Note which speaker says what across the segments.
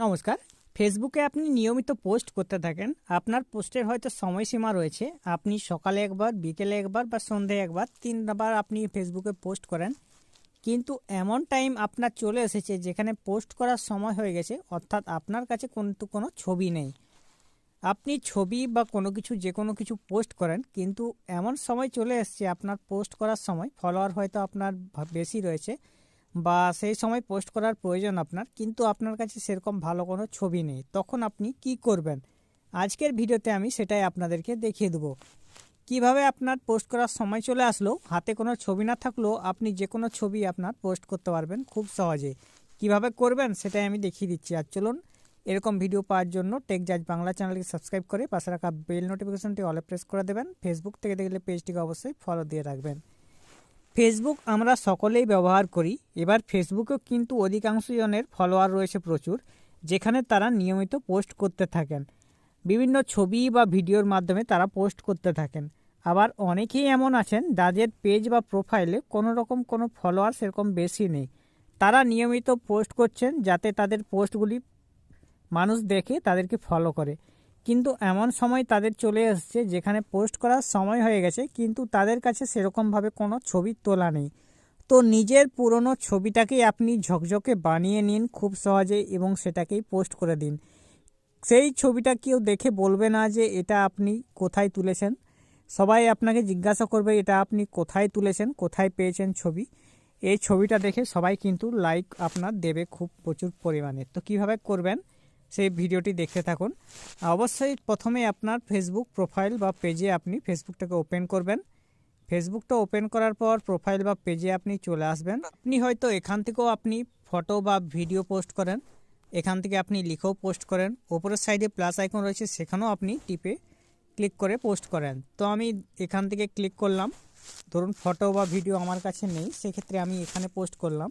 Speaker 1: নমস্কার। ফেসবুকে আপনি নিয়মিত পোস্ট করতে থাকেন। আপনার পোস্টের হয়তো সময়সীমা রয়েছে। আপনি সকালে একবার, বিকেলে একবার বা সন্ধে একবার তিনবার আপনি ফেসবুকে পোস্ট করেন। কিন্তু এমন টাইম আপনার চলে এসেছে যেখানে পোস্ট করার সময় হয়ে গেছে, অর্থাৎ আপনার কাছে কিন্তু কোনো ছবি নেই। আপনি ছবি বা কোনো কিছু, যে কোনো কিছু পোস্ট করেন, কিন্তু এমন সময় চলে এসছে আপনার পোস্ট করার সময়। ফলোয়ার হয়তো আপনার বেশি রয়েছে। বা সেই সময় পোস্ট করার প্রয়োজন আপনার, কিন্তু আপনার কাছে সেরকম ভালো কোনো ছবি নেই। তখন আপনি কি করবেন? আজকের ভিডিওতে আমি সেটাই আপনাদেরকে দেখিয়ে দেবো। কীভাবে আপনার পোস্ট করার সময় চলে আসলো, হাতে কোনো ছবি না থাকলেও আপনি যে কোনো ছবি আপনার পোস্ট করতে পারবেন খুব সহজে। কীভাবে করবেন সেটাই আমি দেখিয়ে দিচ্ছি। আর চলুন, এরকম ভিডিও পাওয়ার জন্য টেক জাজ বাংলা চ্যানেলকে সাবস্ক্রাইব করে পাশে রাখা বেল নোটিফিকেশনটি অলে প্রেস করে দেবেন। ফেসবুক থেকে দেখলে পেজটিকে অবশ্যই ফলো দিয়ে রাখবেন। ফেসবুক আমরা সকলেই ব্যবহার করি। এবার ফেসবুকেও কিন্তু অধিকাংশ জনের ফলোয়ার রয়েছে প্রচুর, যেখানে তারা নিয়মিত পোস্ট করতে থাকেন। বিভিন্ন ছবি বা ভিডিওর মাধ্যমে তারা পোস্ট করতে থাকেন। আবার অনেকেই এমন আছেন যাদের পেজ বা প্রোফাইলে কোনো রকম কোনো ফলোয়ার সেরকম বেশি নেই। তারা নিয়মিত পোস্ট করছেন যাতে তাদের পোস্টগুলি মানুষ দেখে তাদেরকে ফলো করে। কিন্তু এমন সময় তাদের চলে এসছে যেখানে পোস্ট করার সময় হয়ে গেছে, কিন্তু তাদের কাছে সেরকমভাবে কোনো ছবি তোলা নেই। তো নিজের পুরনো ছবিটাকেই আপনি ঝকঝকে বানিয়ে নিন খুব সহজে এবং সেটাকেই পোস্ট করে দিন। সেই ছবিটা কেউ দেখে বলবে না যে এটা আপনি কোথায় তুলেছেন। সবাই আপনাকে জিজ্ঞাসা করবে, এটা আপনি কোথায় তুলেছেন? কোথায় পেয়েছেন ছবি? এই ছবিটা দেখে সবাই কিন্তু লাইক আপনার দেবে খুব প্রচুর পরিমাণে। তো কীভাবে করবেন? সেই ভিডিওটি দেখতে থাকুন। অবশ্যই প্রথমে আপনার ফেসবুক প্রোফাইল বা পেজে আপনি ফেসবুকটাকে ওপেন করবেন। ফেসবুকটা ওপেন করার পর প্রোফাইল বা পেজে আপনি চলে আসবেন। আপনি হয়তো এখান থেকেও আপনি ফটো বা ভিডিও পোস্ট করেন। এখান থেকে আপনি লিখেও পোস্ট করেন। ওপরের সাইডে প্লাস আইকন রয়েছে, সেখানেও আপনি টিপে ক্লিক করে পোস্ট করেন। তো আমি এখান থেকে ক্লিক করলাম। ধরুন ফটো বা ভিডিও আমার কাছে নেই, সেক্ষেত্রে আমি এখানে পোস্ট করলাম।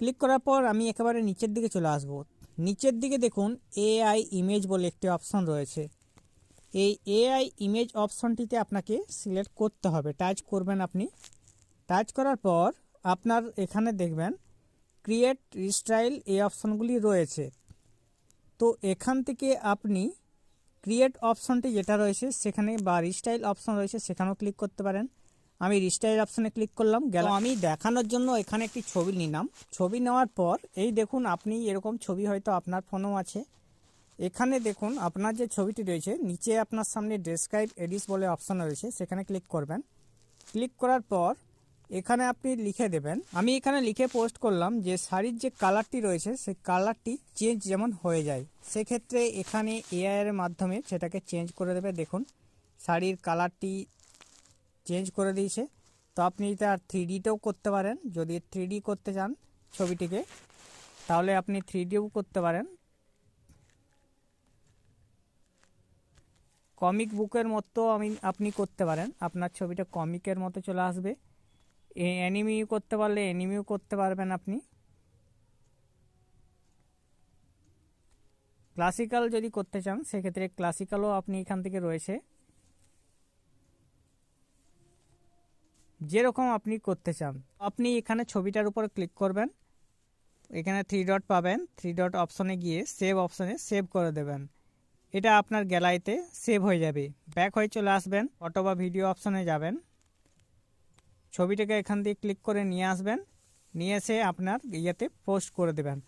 Speaker 1: ক্লিক করার পর আমি একেবারে নিচের দিকে চলে আসব। নিচের দিকে দেখুন এআই ইমেজ বলে একটি অপশন রয়েছে। এই এআই ইমেজ অপশনটিতে আপনাকে সিলেক্ট করতে হবে। টাচ করবেন আপনি। টাচ করার পর আপনার এখানে দেখবেন ক্রিয়েট রিস্টাইল এই অপশনগুলি রয়েছে। তো এখান থেকে আপনি ক্রিয়েট অপশনটি যেটা রয়েছে, সেখানে বা রিস্টাইল অপশন রয়েছে, সেখানেও ক্লিক করতে পারেন। আমি রিস্টাইল অপশানে ক্লিক করলাম গেল। আমি দেখানোর জন্য এখানে একটি ছবি নিলাম। ছবি নেওয়ার পর এই দেখুন আপনি এরকম ছবি হয়তো আপনার ফোনেও আছে। এখানে দেখুন আপনার যে ছবিটি রয়েছে নিচে আপনার সামনে ডেসক্রাইব এডিস বলে অপশান রয়েছে সেখানে ক্লিক করবেন। ক্লিক করার পর এখানে আপনি লিখে দেবেন। আমি এখানে লিখে পোস্ট করলাম যে শাড়ির যে কালারটি রয়েছে সেই কালারটি চেঞ্জ যেমন হয়ে যায় সেক্ষেত্রে এখানে এআইয়ের মাধ্যমে সেটাকে চেঞ্জ করে দেবে। দেখুন শাড়ির কালারটি চেঞ্জ করে দিয়েছে। তো আপনি এটা থ্রি ডিতেও করতে পারেন। যদি থ্রি ডি করতে চান ছবিটিকে, তাহলে আপনি থ্রি ডিও করতে পারেন। কমিক বুকের মতো আমি, আপনি করতে পারেন। আপনার ছবিটা কমিকের মতো চলে আসবে। অ্যানিমিও করতে পারলে অ্যানিমিও করতে পারবেন আপনি। ক্লাসিক্যাল যদি করতে চান, সেক্ষেত্রে ক্লাসিক্যালও আপনি এখান থেকে রয়েছে। যেরকম আপনি করতে চান। আপনি এখানে ছবিটার উপর ক্লিক করবেন। এখানে থ্রি ডট পাবেন। থ্রি ডট অপশনে গিয়ে সেভ অপশনে সেভ করে দেবেন। এটা আপনার গ্যালারিতে সেভ হয়ে যাবে। ব্যাক হয়ে চলে আসবেন ফটো বা ভিডিও অপশনে যাবেন। ছবিটাকে এখান দিয়ে ক্লিক করে নিয়ে আসবেন। নিয়ে এসে আপনার ইয়েতে পোস্ট করে দেবেন।